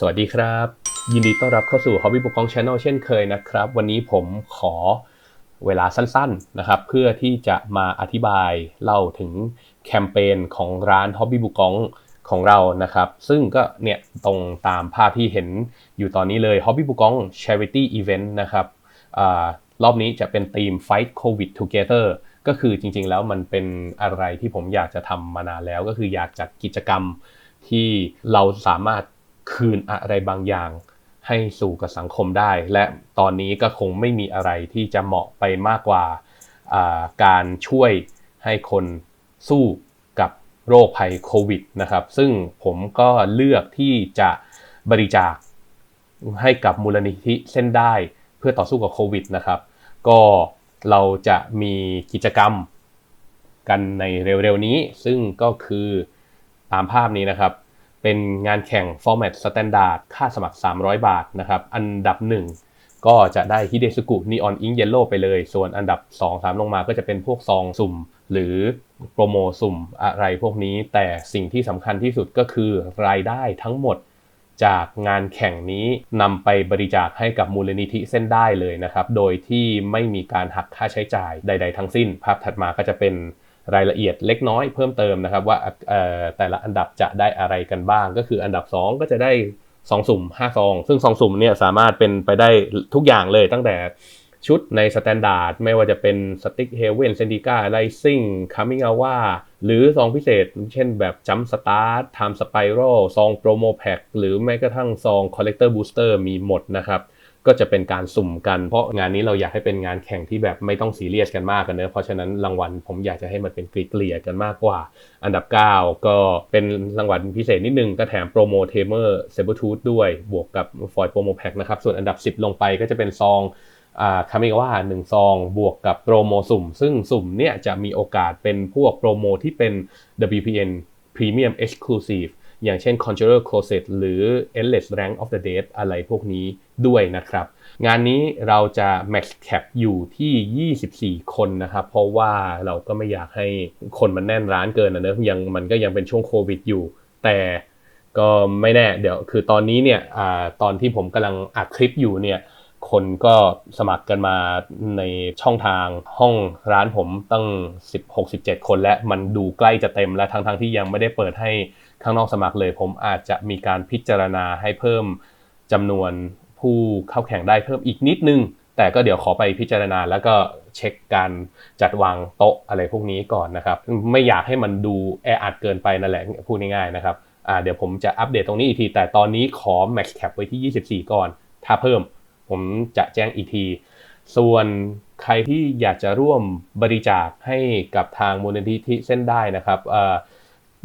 สวัสดีครับ ยินดีต้อนรับเข้าสู่ Hobby ปกครอง Channel เช่นเคยนะครับ วันนี้ผมขอเวลาสั้นๆนะครับ เพื่อที่จะมาอธิบายเล่าถึงแคมเปญของร้าน Hobby บุกองของเรานะครับ ซึ่งก็เนี่ยตรงตามภาพที่เห็นอยู่ตอนนี้เลย Hobby บุกอง Charity Event นะครับอรอบนี้จะเป็นธีม Fight COVID Together ก็คือจริงๆแล้วมันเป็นอะไรที่ผมอยากจะทำมานานแล้ว ก็คืออยากจัดกิจกรรมที่เราสามารถ คืนอะไรบางอย่างให้สู่กับสังคมได้ และตอนนี้ก็คงไม่มีอะไรที่จะเหมาะไปมากกว่าการช่วยให้คนสู้กับโรคภัยโควิดนะครับ ซึ่งผมก็เลือกที่จะบริจาคให้กับมูลนิธิเส้นได้เพื่อต่อสู้กับโควิดนะครับ ก็เราจะมีกิจกรรมกันในเร็วๆนี้ ซึ่งก็คือตามภาพนี้นะครับ เป็นงานแข่ง Format Standard ค่าสมัคร 300 บาทนะครับ อันดับ 1 ก็จะได้ฮิเดซุกุนีออนอิงเยลโล่ไปเลย ส่วนอันดับ 2 3 ลงมาก็จะเป็นพวกซองสุ่ม หรือโปรโมสุ่มอะไรพวกนี้ แต่สิ่งที่สำคัญที่สุดก็คือรายได้ทั้งหมดจากงานแข่งนี้นำไปบริจาคให้กับมูลนิธิเส้นได้เลยนะครับ โดยที่ไม่มีการหักค่าใช้จ่ายใด ๆ ทั้งสิ้น ภาพถัดมาก็จะเป็น รายละเอียดเล็กน้อยเพิ่มเติมนะครับว่าแต่ละอันดับจะได้อะไรกันบ้าง ก็คืออันดับ 2 ก็จะได้ซองสุ่ม5ซอง ซึ่งซองสุ่มเนี่ยสามารถเป็นไปได้ทุกอย่างเลยตั้งแต่ชุดในสแตนดาร์ดไม่ว่าจะเป็นสติ๊กเฮเวนเซนดิก้าไลซิ่งคามิงอาว่าหรือซองพิเศษ เช่นแบบจัมสตาร์ทไทม์สไปรัลซองโปรโมแพ็กหรือแม้กระทั่งซองคอลเลกเตอร์บูสเตอร์มีหมดนะครับ ก็จะเป็นการสุ่มกัน เพราะงานนี้เราอยากให้เป็นงานแข่งที่แบบไม่ต้องซีเรียสกันมากกันเนอะเพราะฉะนั้นรางวัลผมอยากจะให้มันเป็นกริเกลี่ยกันมากกว่า อันดับ 9 ก็เป็นรางวัลพิเศษนิดนึงก็แถมโปรโมเทเมอร์เซเบอร์ทูธด้วยบวกกับฟอยล์โปรโมแพ็กนะครับส่วนอันดับ 10 ลงไปก็จะเป็นซองคามิว่าหนึ่งซองบวกกับโปรโมสุ่ม ซึ่งสุ่มเนี่ยจะมีโอกาสเป็นพวกโปรโมที่เป็น WPN Premium Exclusive อย่างเช่น Conjurer Closet หรือ Endless Rank of the Dead อะไรพวกนี้ ด้วยนะครับ งานนี้เราจะ max cap อยู่ที่ 24 คนนะครับ เพราะว่าเราก็ไม่อยากให้คนมันแน่นร้านเกินนะเนอะยังมันก็ยังเป็นช่วงโควิดอยู่ แต่ก็ไม่แน่เดี๋ยวคือตอนนี้เนี่ยอตอนที่ผมกำลังอัดคลิปอยู่เนี่ยคนก็สมัครกันมาในช่องทางห้องร้านผมตั้ง 16-17 คนและมันดูใกล้จะเต็มแล้วทั้งๆทที่ยังไม่ได้เปิดให้ข้างนอกสมัครเลย ผมอาจจะมีการพิจารณาให้เพิ่มจำนวน ผู้เข้าแข่งได้เพิ่มอีกนิดนึง แต่ก็เดี๋ยวขอไปพิจารณาแล้วก็เช็คการจัดวางโต๊ะอะไรพวกนี้ก่อนนะครับ ไม่อยากให้มันดูแออัดเกินไปนั่นแหละพูดง่ายๆนะครับเดี๋ยวผมจะอัปเดตตรงนี้อีกที แต่ตอนนี้ขอ max cap ไว้ที่ 24 ก่อน ถ้าเพิ่มผมจะแจ้งอีกที ส่วนใครที่อยากจะร่วมบริจาคให้กับทางมูลนิธิเส้นได้นะครับ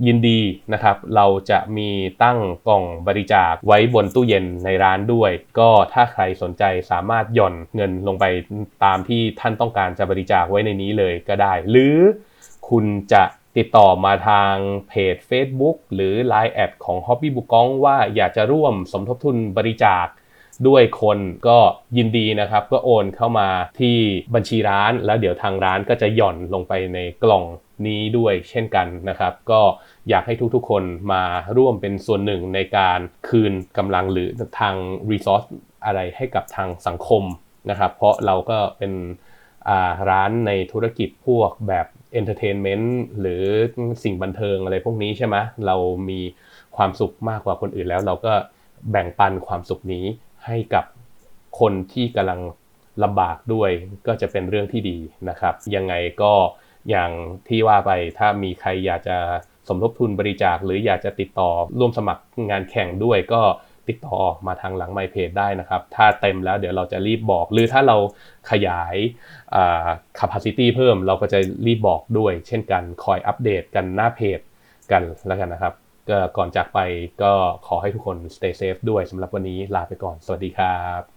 ยินดีนะครับ เราจะมีตั้งกล่องบริจาคไว้บนตู้เย็นในร้านด้วย ก็ถ้าใครสนใจสามารถหย่อนเงินลงไปตามที่ท่านต้องการจะบริจาคไว้ในนี้เลยก็ได้ หรือคุณจะติดต่อมาทางเพจ Facebook หรือ Line แอดของ Hobby บุกองว่าอยากจะร่วมสมทบทุนบริจาคด้วยคนก็ยินดีนะครับ ก็โอนเข้ามาที่บัญชีร้าน แล้วเดี๋ยวทางร้านก็จะหย่อนลงไปในกล่องนี้ด้วยเช่นกันนะครับ ก็อยากให้ทุกๆคนมาร่วมเป็นส่วนหนึ่งในการคืนกำลังหรือทางรีซอสอะไรให้กับทางสังคมนะครับ เพราะเราก็เป็นร้านในธุรกิจพวกแบบเอนเตอร์เทนเมนต์หรือสิ่งบันเทิงอะไรพวกนี้ใช่ไหมเรามีความสุขมากกว่าคนอื่นแล้ว เราก็แบ่งปันความสุขนี้ให้กับคนที่กำลังลำบากด้วยก็จะเป็นเรื่องที่ดีนะครับ ยังไงก็ อย่างที่ว่าไปถ้ามีใครอยากจะสมทบทุนบริจาค หรืออยากจะติดต่อร่วมสมัครงานแข่งด้วยก็ติดต่อมาทางหลังไมเพจได้นะครับ ถ้าเต็มแล้วเดี๋ยวเราจะรีบบอก หรือถ้าเราขยาย capacity เพิ่มเราก็จะรีบบอกด้วย เช่นกันคอยอัปเดตกันหน้าเพจกันแล้วกันนะครับก็ก่อนจากไปก็ขอให้ทุกคน stay safe ด้วยสำหรับวันนี้ลาไปก่อน สวัสดีครับ